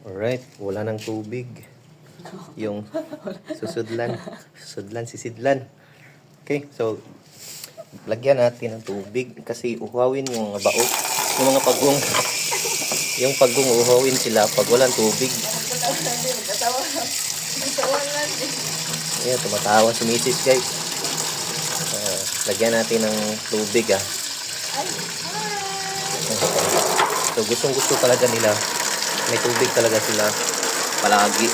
Alright, wala ng tubig. Yung susudlan. Susudlan, sisidlan. Okay, so lagyan natin ng tubig kasi uhawin yung mga baot. Yung mga pagong. Yung pagong uhawin sila pag walang tubig. Ayan, tumatawa si Mrs. guys. Ah, lagyan natin ng tubig ah. So gustong gusto talaga nila. May tubig talaga sila palagi.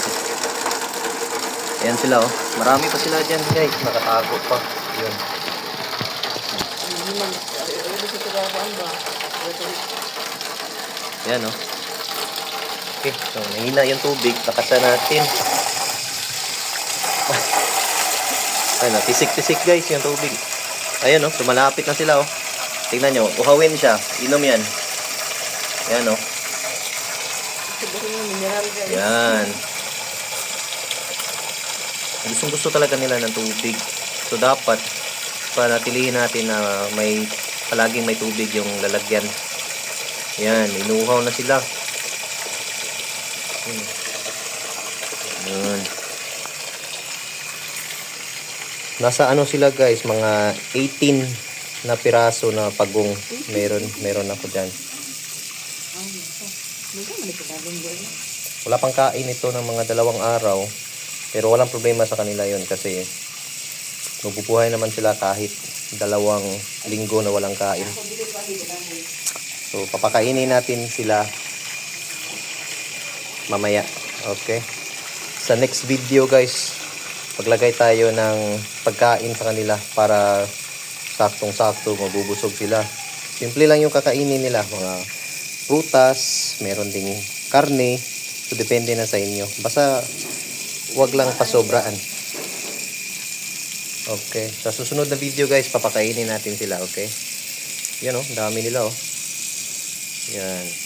Ayan sila oh. Marami pa sila dyan guys. Nakatago pa. Yun. Ayan oh. Okay, so nahina yung tubig. Takasan natin. Ayun oh, tisik-tisik guys yung tubig. Ayan oh, lumalapit na sila oh. Tingnan nyo, uhawin siya. Inom yan. Ayan oh. Yan. Gustong gusto talaga nila ng tubig. So dapat panatilihin natin na may palaging may tubig yung lalagyan. Yan, inuhaw na sila. Yan. Nasa ano sila guys, mga 18 na piraso na pagong meron meron ako diyan. Wala pang kain ito ng mga dalawang araw. Pero walang problema sa kanila yon kasi mabubuhay naman sila kahit dalawang linggo na walang kain. So, papakainin natin sila mamaya. Okay? Sa next video guys, paglagay tayo ng pagkain sa kanila para saktong-sakto mabubusog sila. Simple lang yung kakainin nila. Mga prutas, meron ding karne. So, depende na sa inyo. Basta, wag lang pasobraan. Okay. Sa susunod na video guys, papakainin natin sila, okay? Yan oh, dami nila oh. Yan.